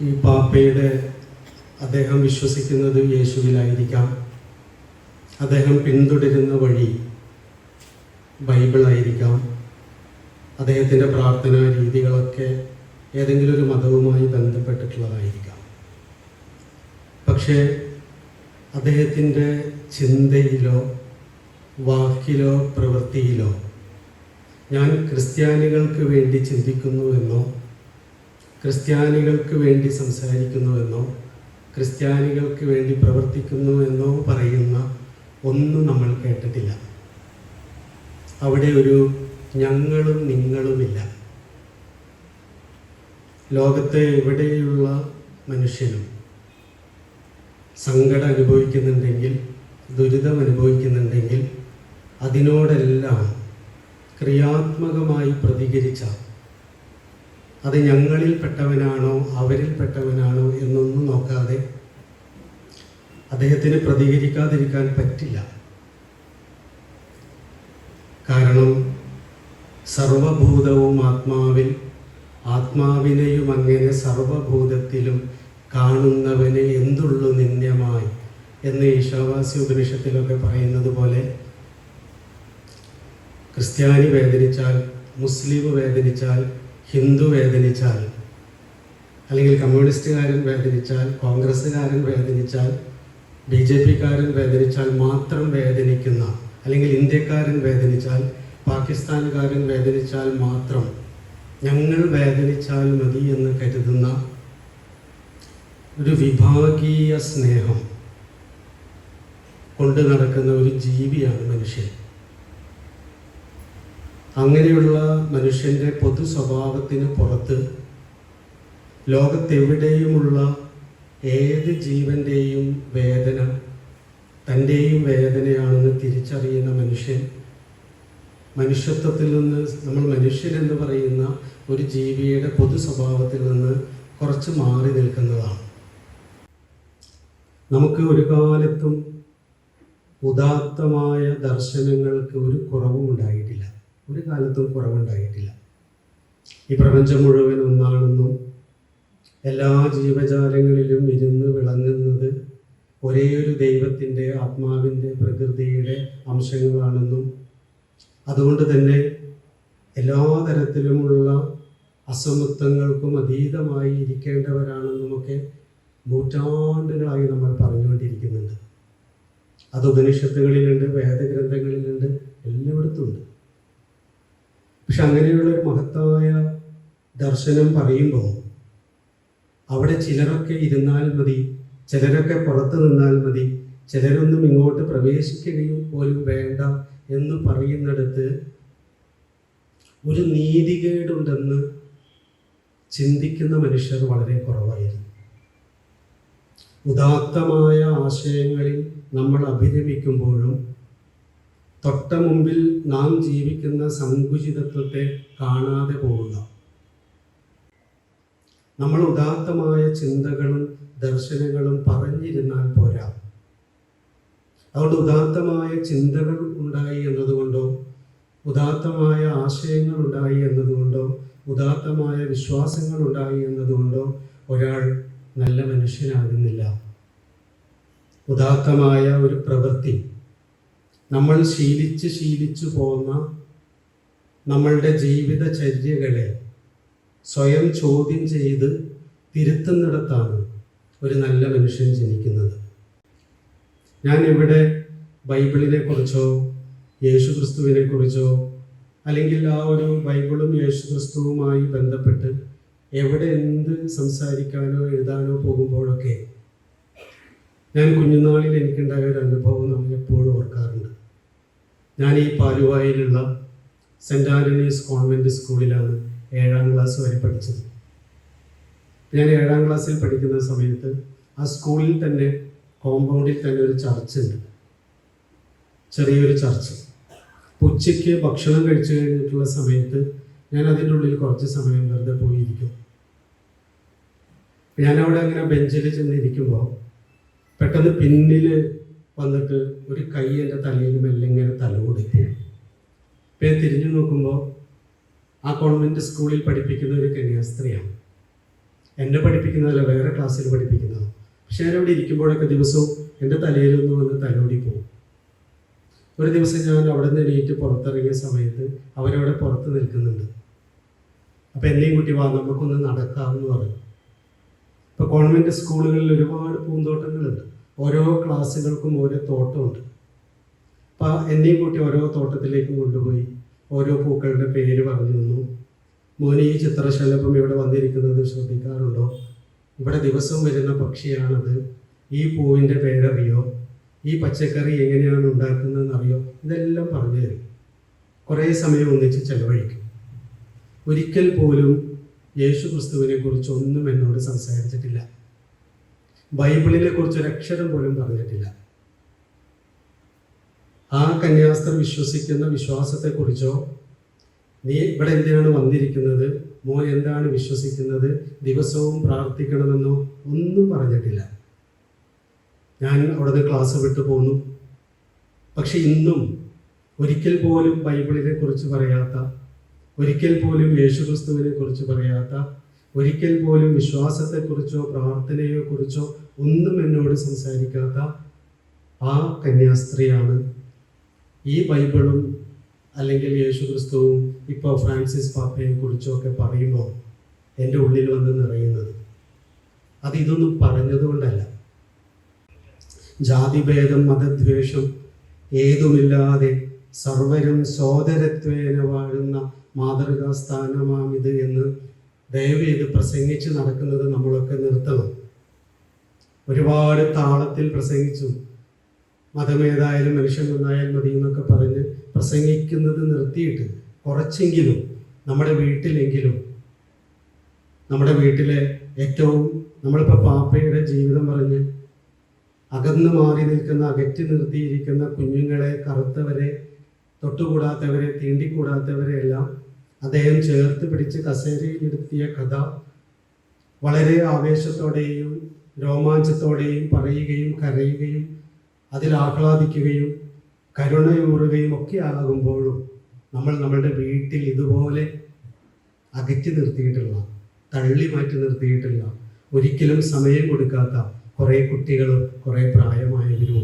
ഈ പാപ്പയുടെ അദ്ദേഹം വിശ്വസിക്കുന്നത് യേശുവിലായിരിക്കാം. അദ്ദേഹം പിന്തുടരുന്ന വഴി ബൈബിളായിരിക്കാം. അദ്ദേഹത്തിന്റെ പ്രാർത്ഥനാ രീതികളൊക്കെ ഏതെങ്കിലും ഒരു മതവുമായി ബന്ധപ്പെട്ടിട്ടുള്ളതായിരിക്കാം. പക്ഷേ അദ്ദേഹത്തിന്റെ ചിന്തയിലോ വാക്കിലോ പ്രവൃത്തിയിലോ ഞാൻ ക്രിസ്ത്യാനികൾക്ക് വേണ്ടി ചിന്തിക്കുന്നുവെന്നോ ക്രിസ്ത്യാനികൾക്ക് വേണ്ടി സംസാരിക്കുന്നുവെന്നോ ക്രിസ്ത്യാനികൾക്ക് വേണ്ടി പ്രവർത്തിക്കുന്നുവെന്നോ പറയുന്ന ഒന്നും നമ്മൾ കേട്ടിട്ടില്ല. അവിടെ ഒരു ഞങ്ങളും നിങ്ങളുമില്ല. ലോകത്തെ എവിടെയുള്ള മനുഷ്യനും സങ്കടം അനുഭവിക്കുന്നുണ്ടെങ്കിൽ ദുരിതം അനുഭവിക്കുന്നുണ്ടെങ്കിൽ അതിനോടെല്ലാം ക്രിയാത്മകമായി പ്രതികരിച്ച അത് ഞങ്ങളിൽപ്പെട്ടവനാണോ അവരിൽപ്പെട്ടവനാണോ എന്നൊന്നും നോക്കാതെ അദ്ദേഹത്തിന് പ്രതികരിക്കാതിരിക്കാൻ പറ്റില്ല. കാരണം സർവഭൂതവും ആത്മാവിൽ ആത്മാവിനെയും അങ്ങനെ സർവഭൂതത്തിലും കാണുന്നവനെ എന്തുള്ളു നിന്ദ്യമായി എന്ന് ഈശാവാസി ഉപനിഷത്തിലൊക്കെ പറയുന്നത് പോലെ ക്രിസ്ത്യാനി വേദനിച്ചാൽ മുസ്ലിം വേദനിച്ചാൽ ഹിന്ദു വേദനിച്ചാൽ അല്ലെങ്കിൽ കമ്മ്യൂണിസ്റ്റുകാരൻ വേദനിച്ചാൽ കോൺഗ്രസ്സുകാരൻ വേദനിച്ചാൽ ബി ജെ പിക്കാരൻ വേദനിച്ചാൽ മാത്രം വേദനിക്കുന്ന അല്ലെങ്കിൽ ഇന്ത്യക്കാരൻ വേദനിച്ചാൽ പാകിസ്ഥാൻകാരൻ വേദനിച്ചാൽ മാത്രം ഞങ്ങൾ വേദനിച്ചാൽ മതി എന്ന് കരുതുന്ന ഒരു വിഭാഗീയ സ്നേഹം കൊണ്ട് നടക്കുന്ന ഒരു ജീവിയാണ് മനുഷ്യൻ. അങ്ങനെയുള്ള മനുഷ്യന്റെ പൊതു സ്വഭാവത്തിന് പുറത്ത് ലോകത്തെവിടെയുമുള്ള ഏത് ജീവന്റെയും വേദന തന്റെയും വേദനയാണെന്ന് തിരിച്ചറിയുന്ന മനുഷ്യൻ മനുഷ്യത്വത്തിൽ നിന്ന് നമ്മൾ മനുഷ്യരെന്ന് പറയുന്ന ഒരു ജീവിയുടെ പൊതു സ്വഭാവത്തിൽ നിന്ന് കുറച്ച് മാറി നിൽക്കുന്നതാണ്. നമുക്ക് ഒരു കാലത്തും ഉദാത്തമായ ദർശനങ്ങൾക്ക് ഒരു കുറവും ഉണ്ടായിട്ടില്ല ഒരു കാലത്തും കുറവുണ്ടായിട്ടില്ല. ഈ പ്രപഞ്ചം മുഴുവൻ ഒന്നാണെന്നും എല്ലാ ജീവജാലങ്ങളിലും ഇരുന്ന് വിളങ്ങുന്നത് ഒരേ ഒരു ദൈവത്തിന്റെ ആത്മാവിന്റെ പ്രകൃതിയുടെ അംശങ്ങളാണെന്നും അതുകൊണ്ട് തന്നെ എല്ലാ തരത്തിലുമുള്ള അസമത്വങ്ങൾക്കും അതീതമായി ഇരിക്കേണ്ടവരാണെന്നുമൊക്കെ നൂറ്റാണ്ടുകളായി നമ്മൾ പറഞ്ഞുകൊണ്ടിരിക്കുന്നുണ്ട്. അത് ഉപനിഷത്തുകളിലുണ്ട് വേദഗ്രന്ഥങ്ങളിലുണ്ട് എല്ലായിടത്തും ഉണ്ട്. പക്ഷെ അങ്ങനെയുള്ള ഒരു മഹത്തായ ദർശനം പറയുമ്പോൾ അവിടെ ചിലരൊക്കെ ഇരുന്നാൽ മതി ചിലരൊക്കെ പുറത്ത് നിന്നാൽ മതി ചിലരൊന്നും ഇങ്ങോട്ട് പ്രവേശിക്കുകയും പോലും വേണ്ട എന്ന് പറയുന്നിടത്ത് ഒരു നീതികേടുണ്ടെന്ന് ചിന്തിക്കുന്ന മനുഷ്യർ വളരെ കുറവായിരുന്നു. ഉദാത്തമായ ആശയങ്ങളിൽ നമ്മൾ അഭിരമിക്കുമ്പോഴും തൊട്ട മുമ്പിൽ നാം ജീവിക്കുന്ന സങ്കുചിതത്വത്തെ കാണാതെ പോവുക നമ്മൾ ഉദാത്തമായ ചിന്തകളും ദർശനങ്ങളും പറഞ്ഞിരുന്നാൽ പോരാ. അതുകൊണ്ട് ഉദാത്തമായ ചിന്തകൾ ഉണ്ടായി എന്നതുകൊണ്ടോ ഉദാത്തമായ ആശയങ്ങൾ ഉണ്ടായി എന്നതുകൊണ്ടോ ഉദാത്തമായ വിശ്വാസങ്ങൾ ഉണ്ടായി എന്നതുകൊണ്ടോ ഒരാൾ നല്ല മനുഷ്യനാകുന്നില്ല. ഉദാത്തമായ ഒരു പ്രവൃത്തി. നമ്മൾ ശീലിച്ച് ശീലിച്ചു പോകുന്ന നമ്മളുടെ ജീവിതചര്യകളെ സ്വയം ചോദ്യം ചെയ്ത് തിരുത്തുന്നിടത്താണ് ഒരു നല്ല മനുഷ്യൻ ജനിക്കുന്നത്. ഞാൻ ഇവിടെ ബൈബിളിനെ കുറിച്ചോ യേശു ക്രിസ്തുവിനെ കുറിച്ചോ അല്ലെങ്കിൽ ആ ഒരു ബൈബിളും യേശു ക്രിസ്തുവുമായി ബന്ധപ്പെട്ട് എവിടെ എന്ത് സംസാരിക്കാനോ എഴുതാനോ പോകുമ്പോഴൊക്കെ ഞാൻ കുഞ്ഞുനാളിൽ എനിക്കുണ്ടായ ഒരു അനുഭവം നമ്മൾ എപ്പോഴും ഓർക്കാറുണ്ട്. ഞാൻ ഈ പാലുവായിലുള്ള സെന്റ് ആന്റണീസ് കോൺവെന്റ് സ്കൂളിലാണ് ഏഴാം ക്ലാസ് വരെ പഠിച്ചത്. ഞാൻ ഏഴാം ക്ലാസ്സിൽ പഠിക്കുന്ന സമയത്ത് ആ സ്കൂളിൽ തന്നെ കോമ്പൗണ്ടിൽ തന്നെ ഒരു ചർച്ച് ഉണ്ട്. ചെറിയൊരു ചർച്ച്. ഉച്ചയ്ക്ക് ഭക്ഷണം കഴിച്ചു കഴിഞ്ഞിട്ടുള്ള സമയത്ത് ഞാൻ അതിന്റെ ഉള്ളിൽ കുറച്ച് സമയം വെറുതെ പോയിരിക്കും. ഞാനവിടെ അങ്ങനെ ബെഞ്ചിൽ ചെന്നിരിക്കുമ്പോൾ പെട്ടെന്ന് പിന്നിൽ വന്നിട്ട് ഒരു കൈ എന്റെ തലയിൽ മെല്ലെ ഇങ്ങനെ തല കൊടുക്കും ഇപ്പം തിരിഞ്ഞു നോക്കുമ്പോൾ ആ കോൺവെന്റ് സ്കൂളിൽ പഠിപ്പിക്കുന്ന ഒരു കന്യാസ്ത്രീയാണ്. എന്നെ പഠിപ്പിക്കുന്നതല്ല വേറെ ക്ലാസ്സിൽ പഠിപ്പിക്കുന്നതാണ്. പക്ഷേ അവിടെ ഇരിക്കുമ്പോഴൊക്കെ ദിവസവും എന്റെ തലയിലൊന്ന് വന്ന് തലോടി പോകും. ഒരു ദിവസം ഞാൻ അവിടെ നിന്ന് എണീറ്റ് പുറത്തിറങ്ങിയ സമയത്ത് അവരവിടെ പുറത്ത് നിൽക്കുന്നുണ്ട്. അപ്പം എന്നെയും കുട്ടി വാ നമുക്കൊന്ന് നടക്കാമെന്ന് പറഞ്ഞു. ഇപ്പോൾ കോൺവെന്റ് സ്കൂളുകളിൽ ഒരുപാട് പൂന്തോട്ടങ്ങളുണ്ട്. ഓരോ ക്ലാസ്സുകൾക്കും ഓരോ തോട്ടമുണ്ട്. അപ്പോൾ എന്നെയും കൂട്ടി ഓരോ തോട്ടത്തിലേക്കും കൊണ്ടുപോയി ഓരോ പൂക്കളുടെ പേര് പറഞ്ഞു തന്നു. മോനെ ഈ ചിത്രശലഭം ഇവിടെ വന്നിരിക്കുന്നത് ശ്രദ്ധിക്കാറുണ്ടോ? ഇവിടെ ദിവസവും വരുന്ന പക്ഷിയാണത്. ഈ പൂവിന്റെ പേരറിയോ? ഈ പച്ചക്കറി എങ്ങനെയാണ് ഉണ്ടാക്കുന്നതെന്ന് അറിയോ ഇതെല്ലാം പറഞ്ഞു തരും. കുറേ സമയം ഒന്നിച്ച് ചെലവഴിക്കും. ഒരിക്കൽ പോലും യേശു ക്രിസ്തുവിനെ കുറിച്ച് ഒന്നും എന്നോട് സംസാരിച്ചിട്ടില്ല. ബൈബിളിനെ കുറിച്ച് ഒരു അക്ഷരം പോലും പറഞ്ഞിട്ടില്ല. ആ കന്യാസ്ത്രം വിശ്വസിക്കുന്ന വിശ്വാസത്തെക്കുറിച്ചോ നീ ഇവിടെ എന്തിനാണ് വന്നിരിക്കുന്നത്? മോൻ എന്താണ് വിശ്വസിക്കുന്നത്? ദിവസവും പ്രാർത്ഥിക്കണമെന്നോ ഒന്നും പറഞ്ഞിട്ടില്ല. ഞാൻ അവിടുന്ന് ക്ലാസ് വിട്ടു പോന്നു. പക്ഷെ ഇന്നും ഒരിക്കൽ പോലും ബൈബിളിനെ കുറിച്ച് പറയാത്ത ഒരിക്കൽ പോലും യേശുക്രിസ്തുവിനെ കുറിച്ച് പറയാത്ത ഒരിക്കൽ പോലും വിശ്വാസത്തെക്കുറിച്ചോ പ്രാർത്ഥനയെ കുറിച്ചോ ഒന്നും എന്നോട് സംസാരിക്കാത്ത ആ കന്യാസ്ത്രീയാണ് ഈ ബൈബിളും അല്ലെങ്കിൽ യേശു ക്രിസ്തുവും ഇപ്പോൾ ഫ്രാൻസിസ് പാപ്പയെ കുറിച്ചൊക്കെ പറയുമ്പോൾ എന്റെ ഉള്ളിൽ വന്ന് നിറയുന്നത്. അത് ഇതൊന്നും പറഞ്ഞതുകൊണ്ടല്ല. ജാതിഭേദം മതദ്വേഷം ഏതുമില്ലാതെ സർവരും സോദരത്വേന വാഴുന്ന മാതൃകാ സ്ഥാനമാമിത് എന്ന് ദയവ് ചെയ്ത് പ്രസംഗിച്ച് നടക്കുന്നത് നമ്മളൊക്കെ നിർത്തണം. ഒരുപാട് താളത്തിൽ പ്രസംഗിച്ചു. മതമേതായാലും മനുഷ്യൻ നന്നായാൽ മതി എന്നൊക്കെ പറഞ്ഞ് പ്രസംഗിക്കുന്നത് നിർത്തിയിട്ട് കുറച്ചെങ്കിലും നമ്മുടെ വീട്ടിലെങ്കിലും നമ്മുടെ വീട്ടിലെ ഏറ്റവും നമ്മളിപ്പോൾ പാപ്പയുടെ ജീവിതം പറഞ്ഞ് അകന്നു മാറി നിൽക്കുന്ന അകറ്റി നിർത്തിയിരിക്കുന്ന കുഞ്ഞുങ്ങളെ കറുത്തവരെ തൊട്ടുകൂടാത്തവരെ തീണ്ടിക്കൂടാത്തവരെ എല്ലാം അദ്ദേഹം ചേർത്ത് പിടിച്ച് കസേരയിൽ ഇരുത്തിയ കഥ വളരെ ആവേശത്തോടെയും രോമാഞ്ചത്തോടെയും പറയുകയും കരയുകയും അതിൽ ആഹ്ലാദിക്കുകയും കരുണയൂറുകയും ഒക്കെ ആകുമ്പോഴും നമ്മൾ നമ്മളുടെ വീട്ടിൽ ഇതുപോലെ അകറ്റി നിർത്തിയിട്ടുള്ള തള്ളി മാറ്റി നിർത്തിയിട്ടുള്ള ഒരിക്കലും സമയം കൊടുക്കാത്ത കുറേ കുട്ടികളും കുറേ പ്രായമായവരും